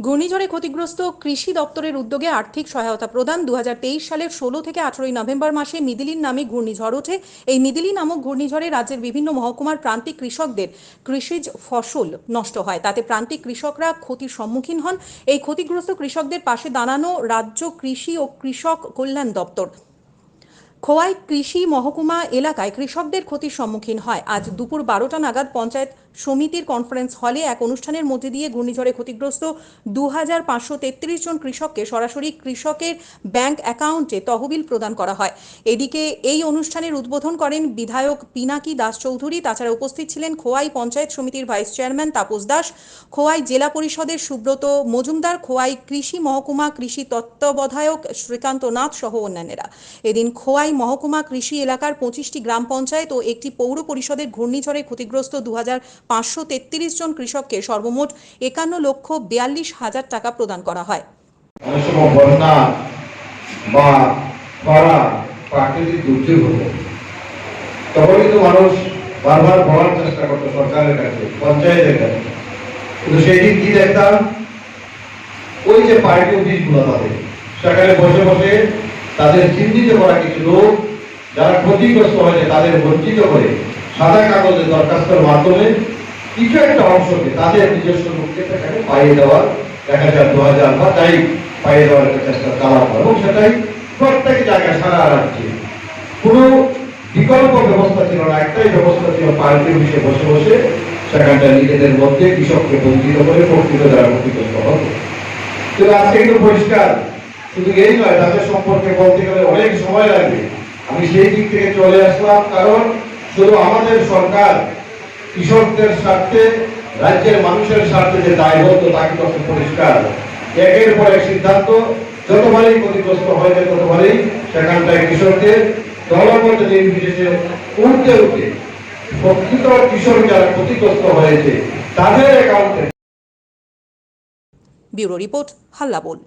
ঘূর্ণিঝড়ে ক্ষতিগ্রস্ত কৃষি দপ্তরের উদ্যোগে আর্থিক সহায়তা প্রদান দু হাজার তেইশ সালের ষোলো থেকে আঠেরোই নভেম্বর মাসে মিদিলিন নামে ঘূর্ণিঝড় ওঠে। এই মিদিলি নামক ঘূর্ণিঝড়ে রাজ্যের বিভিন্ন মহকুমার প্রান্তিক কৃষকদের কৃষিজ ফসল নষ্ট হয়। তাতে প্রান্তিক কৃষকরা ক্ষতির সম্মুখীন হন। এই ক্ষতিগ্রস্ত কৃষকদের পাশে দাঁড়ানো রাজ্য কৃষি ও কৃষক কল্যাণ দপ্তর খোয়াই কৃষি মহকুমা এলাকায় কৃষকদের ক্ষতির সম্মুখীন হয়। আজ দুপুর বারোটা নাগাদ পঞ্চায়েত সমিতির কনফারেন্স হলে এক অনুষ্ঠানের মধ্যে দিয়ে ঘূর্ণিঝড়ে ক্ষতিগ্রস্ত দু হাজার পাঁচশো তেত্রিশ জন কৃষককে সরাসরি কৃষকের ব্যাংক অ্যাকাউন্টে তহবিল প্রদান করা হয়। এদিকে এই অনুষ্ঠানের উদ্বোধন করেন বিধায়ক পিনাকি দাস চৌধুরী, তাছাড়া উপস্থিত ছিলেন খোয়াই পঞ্চায়েত সমিতির ভাইস চেয়ারম্যান তাপস দাস, খোয়াই জেলা পরিষদের সুব্রত মজুমদার, খোয়াই কৃষি মহকুমা কৃষি তত্ত্বাবধায়ক শ্রীকান্ত নাথ সহ অন্যান্যরা। এদিন খোয়াই মহকুমা কৃষি এলাকার পঁচিশটি গ্রাম পঞ্চায়েত ও একটি পৌর পরিষদের ঘূর্ণিঝড়ে ক্ষতিগ্রস্ত দু জন কৃষককে সর্বমোট একান্ন লক্ষ বিয়াল্লিশ হাজার টাকা প্রদান করা হয়। বারবার বলার চেষ্টা সরকারের কাছে, পঞ্চায়েতের কাছে। কিন্তু সেই দিন কি দেখতাম? ওই যে পার্টি অফিসগুলো তাদের। সেখানে বসে বসে তাদের চিহ্নিত করা কিছু লোক যারা ক্ষতিগ্রস্ত হয়েছে তাদের বঞ্চিত করে সাদা কাগজে দরখাস্তের মাধ্যমে কিছু একটা অংশকে তাদের নিজস্ব লোককে সেখানে পাইয়ে দেওয়ার এক হাজার দু হাজার বা তাই পাইয়ে দেওয়ার একটা চেষ্টা চালানো এবং সেটাই প্রত্যেক জায়গায় সারা রাজ্যে। কোনো বিকল্প ব্যবস্থা ছিল না, একটাই ব্যবস্থা ছিল পার্টি অফিসে বসে বসে সেখানটা নিজেদের মধ্যে কৃষককে বঞ্চিত করে প্রকৃত দ্বারা ক্ষতিগ্রস্ত হবে আজকে কিন্তু পরিষ্কার। শুধু এই নয়, তাদের সম্পর্কে বলতে গেলে অনেক সময় লাগবে। আমি সেই দিক থেকে চলে আসলাম, কারণ শুধু আমাদের সরকার কৃষকদের স্বার্থে, রাজ্যের মানুষের স্বার্থে যে দায়বদ্ধ তা কিন্তু পরিষ্কার। একের পর এক সিদ্ধান্ত, যতবারই ক্ষতিগ্রস্ত হয়েছে ততবারই সেখানটায় কৃষকদের দলবদ্ধ নির্বিশেষে উঠতে উঠে, প্রকৃত কৃষক যারা ক্ষতিগ্রস্ত হয়েছে, তাদের অ্যাকাউন্টে ব্যুরো রিপোর্ট হাল্লা বল